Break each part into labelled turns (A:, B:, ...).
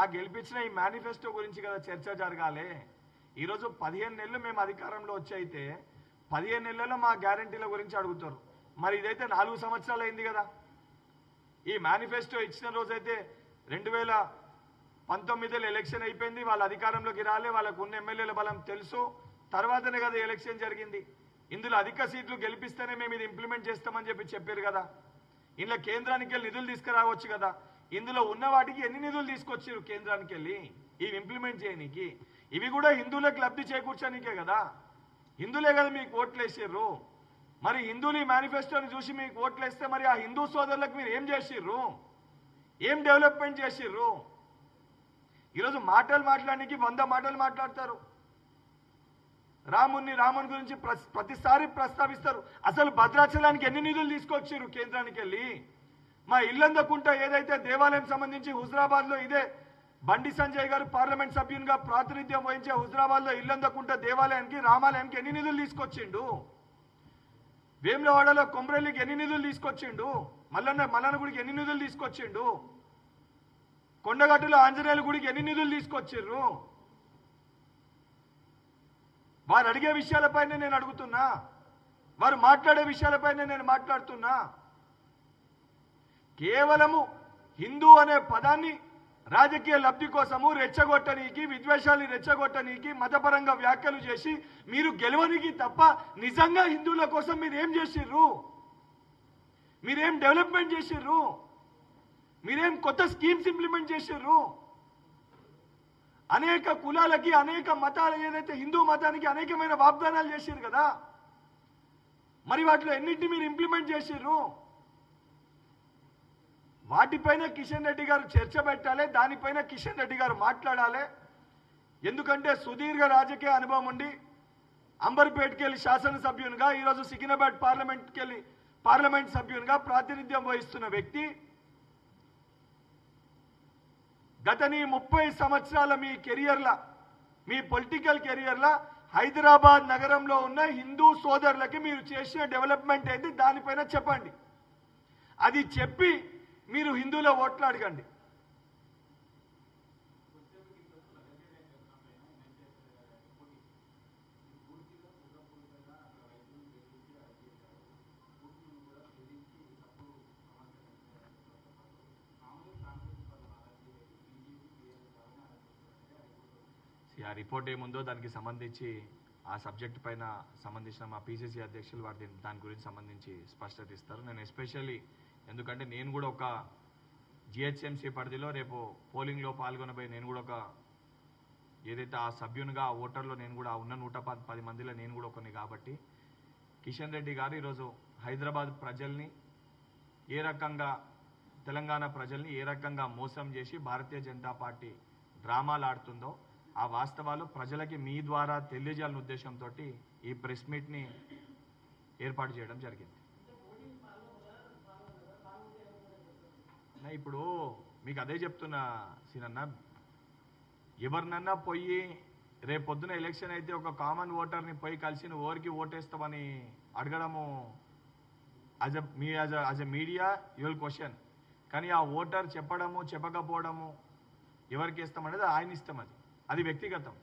A: ఆ గెలిపించిన ఈ మేనిఫెస్టో గురించి కదా చర్చ జరగాలి. ఈరోజు పదిహేను నెలలు మేము అధికారంలో వచ్చి అయితే పదిహేను నెలల్లో మా గ్యారంటీల గురించి అడుగుతారు. మరి ఇదైతే నాలుగు సంవత్సరాలు అయింది కదా. ఈ మేనిఫెస్టో ఇచ్చిన రోజైతే రెండు వేల పంతొమ్మిదిలో ఎలక్షన్ అయిపోయింది. వాళ్ళ అధికారంలోకి రాలే వాళ్ళకు ఉన్న ఎమ్మెల్యేల బలం తెలుసు. తర్వాతనే కదా ఎలక్షన్ జరిగింది. ఇందులో అధిక సీట్లు గెలిపిస్తేనే మేము ఇది ఇంప్లిమెంట్ చేస్తామని చెప్పి చెప్పారు కదా. ఇందులో కేంద్రానికి వెళ్ళి నిధులు తీసుకురావచ్చు కదా. ఇందులో ఉన్న వాటికి ఎన్ని నిధులు తీసుకొచ్చారు కేంద్రానికి వెళ్ళి? ఇవి ఇంప్లిమెంట్ చేయనీకి. ఇవి కూడా హిందువులకు లబ్ధి చేకూర్చడానికే కదా. హిందువులే కదా మీకు ఓట్లు వేసారు మరి హిందువులు ఈ మేనిఫెస్టోని చూసి మీకు ఓట్లు వేస్తే మరి ఆ హిందూ సోదరులకు మీరు ఏం చేసిర్రు? ఏం డెవలప్మెంట్ చేసిర్రు? ఈరోజు మాటలు మాట్లాడడానికి వంద మాటలు మాట్లాడతారు. రాముని రాముని గురించి ప్రతిసారి ప్రస్తావిస్తారు. అసలు భద్రాచలానికి ఎన్ని నిధులు తీసుకొచ్చారు కేంద్రానికి వెళ్ళి? మా ఇల్లందకుంట ఏదైతే దేవాలయం సంబంధించి హుజరాబాద్లో ఇదే బండి సంజయ్ గారు పార్లమెంట్ సభ్యునిగా ప్రాతినిధ్యం వహించే హుజరాబాద్లో ఇల్లందకుంట దేవాలయానికి రామాలయానికి ఎన్ని నిధులు తీసుకొచ్చిండు? వేములవాడలో కొమ్రేలికి ఎన్ని నిధులు తీసుకొచ్చిండు? మల్లన్న మల్లన్న గుడికి ఎన్ని నిధులు తీసుకొచ్చిండు? కొండగట్టులో ఆంజనేయుల గుడికి ఎన్ని నిధులు తీసుకొచ్చిర్రు వారు అడిగే విషయాలపైనే నేను అడుగుతున్నా. వారు మాట్లాడే విషయాలపైనే నేను మాట్లాడుతున్నా. కేవలము హిందూ అనే పదాన్ని రాజకీయ లబ్ధి కోసము రెచ్చగొట్టనీకి విద్వేషాన్ని రెచ్చగొట్టనీకి మతపరంగా వ్యాఖ్యలు చేసి మీరు గెలవనికి తప్ప నిజంగా హిందువుల కోసం మీరు ఏం చేసిర్రు? మీరేం డెవలప్మెంట్ చేసిర్రు? మీరేం కొత్త స్కీమ్స్ ఇంప్లిమెంట్ చేసిర్రు? అనేక కులాలకి అనేక మతాలు ఏదైతే హిందూ మతానికి అనేకమైన వాగ్దానాలు చేశారు కదా? మరి వాటిలో ఎన్నింటిని మీరు ఇంప్లిమెంట్ చేసిర్రు? వాటిపైన కిషన్ రెడ్డి గారు చర్చ పెట్టాలి దానిపైన కిషన్ రెడ్డి గారు మాట్లాడాలి. ఎందుకంటే సుదీర్ఘ రాజకీయ అనుభవం ఉండి అంబర్పేట్కి వెళ్ళి శాసనసభ్యునిగా ఈరోజు సికింద్రాబాద్ పార్లమెంట్కి వెళ్ళి పార్లమెంట్ సభ్యునిగా ప్రాతినిధ్యం వహిస్తున్న వ్యక్తి గత నీ ముప్పై సంవత్సరాల మీ కెరియర్ల మీ పొలిటికల్ కెరియర్ల హైదరాబాద్ నగరంలో ఉన్న హిందూ సోదరులకి మీరు చేసిన డెవలప్మెంట్ ఏంటి? దానిపైన చెప్పండి. అది చెప్పి మీరు హిందువుల ఓట్లు అడగండి. ఆ రిపోర్ట్ ఏముందో దానికి సంబంధించి ఆ సబ్జెక్ట్ పైన సంబంధించిన మా పీసీసీ అధ్యక్షులు వారి దాని గురించి సంబంధించి స్పష్టత ఇస్తారు. నేను ఎస్పెషల్లీ ఎందుకంటే నేను కూడా ఒక జిహెచ్ఎంసీ పరిధిలో రేపు పోలింగ్లో పాల్గొనబోయే నేను కూడా ఒక ఏదైతే ఆ సభ్యునిగా ఆ ఓటర్లో నేను కూడా ఉన్న నూట పది పది మందిలో నేను కూడా ఒకని కాబట్టి కిషన్ రెడ్డి గారు ఈరోజు హైదరాబాద్ ప్రజల్ని ఏ రకంగా తెలంగాణ ప్రజల్ని ఏ రకంగా మోసం చేసి భారతీయ జనతా పార్టీ డ్రామాలు ఆడుతుందో ఆ వాస్తవాలు ప్రజలకి మీ ద్వారా తెలియజేయాలనే ఉద్దేశంతో ఈ ప్రెస్ మీట్ని ఏర్పాటు చేయడం జరిగింది. నా ఇప్పుడు మీకు అదే చెప్తున్నా సీనన్న. ఎవరినన్నా పోయి రేపు పొద్దున ఎలక్షన్ అయితే ఒక కామన్ ఓటర్ని పోయి కలిసి నువ్వు ఓరికి ఓటేస్తామని అడగడము as a me as as a media usual question కానీ ఆ ఓటర్ చెప్పడము చెప్పకపోవడము ఎవరికి ఇస్తాం అనేది ఆయన ఇష్టం అది. అది వ్యక్తిగతం.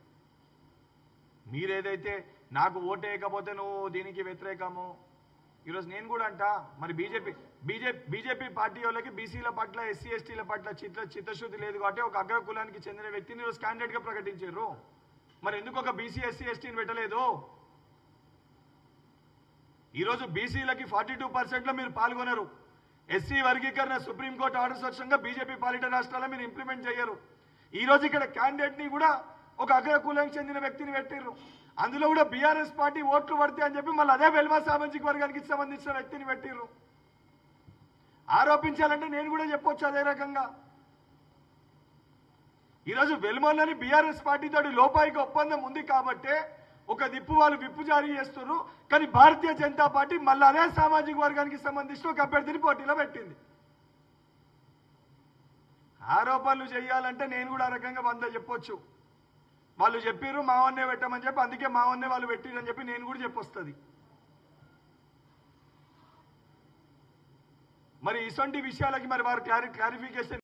A: మీరేదైతే నాకు ఓటేయకపోతే వేయకపోతే నువ్వు దీనికి వ్యతిరేకము? ఈరోజు నేను కూడా అంట మరి బీజేపీ బీజేపీ బీజేపీ పార్టీ వాళ్ళకి బీసీల పట్ల ఎస్సీ ఎస్టీల పట్ల చిత్త చిత్తశుద్ధి లేదు కాబట్టి ఒక అగ్ర కులానికి చెందిన వ్యక్తిని ఈరోజు క్యాండిడేట్గా గా ప్రకటించారు. మరి ఎందుకు ఒక బీసీ ఎస్సీ ఎస్టీని పెట్టలేదు? ఈరోజు బీసీలకి ఫార్టీ టూ పర్సెంట్లో మీరు పాల్గొనరు. ఎస్సీ వర్గీకరణ సుప్రీంకోర్టు ఆర్డర్స్ వచ్చంగా బీజేపీ పాలిట రాష్ట్రాల్లో మీరు ఇంప్లిమెంట్ చేయరు. ఈ రోజు ఇక్కడ క్యాండిడేట్ని కూడా ఒక అగ్ర కులానికి చెందిన వ్యక్తిని పెట్టిర్రు. అందులో కూడా బీఆర్ఎస్ పార్టీ ఓట్లు పడితే అని చెప్పి మళ్ళీ అదే వెల్వా సామాజిక వర్గానికి సంబంధించిన వ్యక్తిని పెట్టిర్రు. ఆరోపించాలంటే నేను కూడా చెప్పొచ్చు అదే రకంగా. ఈరోజు వెలుమల్లని బీఆర్ఎస్ పార్టీతోటి లోపాయికి ఒప్పందం ఉంది కాబట్టే ఒక దిప్పు వాళ్ళు విప్పు జారీ చేస్తున్నారు. కానీ భారతీయ జనతా పార్టీ మళ్ళీ అదే సామాజిక వర్గానికి సంబంధించిన ఒక అభ్యర్థిని పోటీలో పెట్టింది. ఆరోపణలు చేయాలంటే నేను కూడా ఆ రకంగా వంద చెప్పొచ్చు. వాళ్ళు చెప్పిర్రు మావన్నే పెట్టమని చెప్పి అందుకే మావన్నే వాళ్ళు పెట్టిరని చెప్పి నేను కూడా చెప్పొస్తుంది. మరి ఇటువంటి విషయాలకి మరి వారు క్లారి క్లారిఫికేషన్